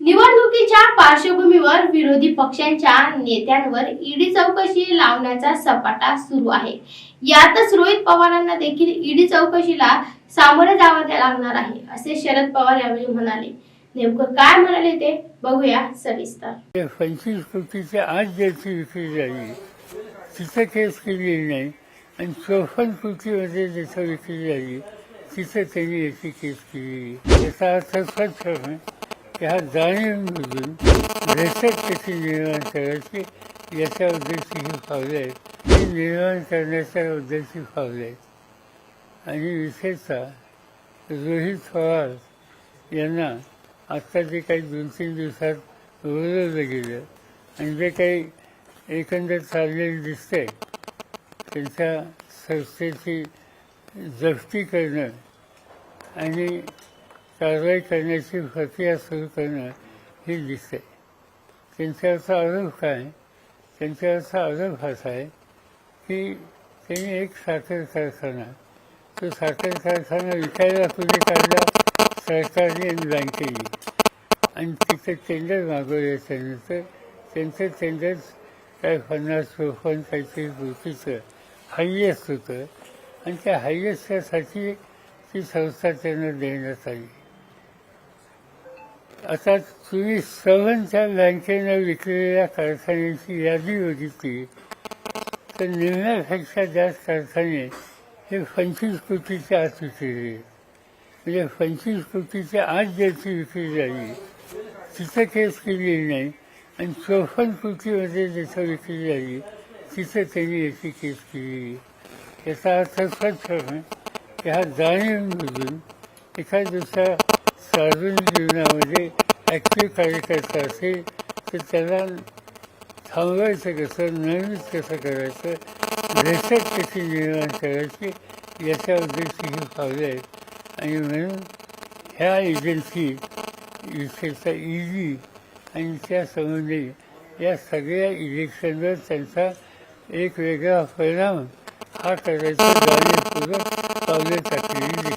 निवडणुकीच्या पार्श्वभूमीवर विरोधी पक्षांच्या नेत्यांवर ईडी चौकशी लावण्याचा सपाटा सुरू आहे. यातच रोहित पवारांना देखील ईडी चौकशीला सामोरे जावं लागणार आहे असे शरद पवार यावेळी म्हणाले. नेमकं काय म्हणाले ते बघूया सविस्तर. पंचवीस कोटीच्या आज ज्याची विक्री झाली तिथं केस केलेली नाही आणि चौपन्न कोटीमध्ये जिथं विक्री झाली तिथं त्यांनी याची केस केली. याचा अर्थ स्वच्छ आहे जाणीवमधून भेसक कशी निर्माण करायची याच्या उद्देशी ही पावले आहेत. ही निर्माण करण्याच्या उद्देशी पावले आहेत. आणि विशेषतः रोहित पवार यांना आत्ता जे काही दोन तीन दिवसात बोलवलं गेलं आणि जे काही एकंदर चाललेलं दिसतंय त्यांच्या संस्थेची जप्ती करणं आणि कारवाई करण्याची प्रक्रिया सुरू करणं ही दिसते त्यांच्यावरचा आरोप काय? त्यांच्यावरचा आरोप असा आहे की त्यांनी एक साखर कारखाना तो साखर कारखाना विकायला पुढे काढला सरकारने आणि बँकेने. आणि तिथं टेंडर मागवल्याच्यानंतर त्यांचं टेंडर काय पन्नास चोपन्न काहीतरी कोटीचं हायएस्ट होतं. आणि त्या हायेस्टसाठी ती संस्था त्यांना देण्यात आली. आता तुम्ही सर्वांच्या बँकेनं विकलेल्या कारखान्यांची यादी बघितली. तर निम्म्यापेक्षा जास्त कारखाने हे पंचवीस कोटीच्या आत विकलेले म्हणजे पंचवीस कोटीच्या आत ज्याची विक्री झाली तिथं केस केलेली नाही आणि चौपन्न कोटीमध्ये जिथं विक्री झाली तिथं त्यांनी याची केस केलेली याचा अर्थ स्पष्ट की हा जाणीवमधून एखाद दुसऱ्या सार्वजनिक जीवनामध्ये ॲक्टिव्ह कार्यकर्ता असेल तर त्याला थांबवायचं कसं नवीन कसं करायचं भेसक कशी निर्माण करायची याच्या उद्देशी ही पावले आहेत. आणि म्हणून ह्या एजन्सी विशेषतः ईडी आणि त्या संबंधी या सगळ्या इलेक्शनवर त्यांचा एक वेगळा परिणाम हा करायचा जाणीवपूर्वक पावले टाकलेली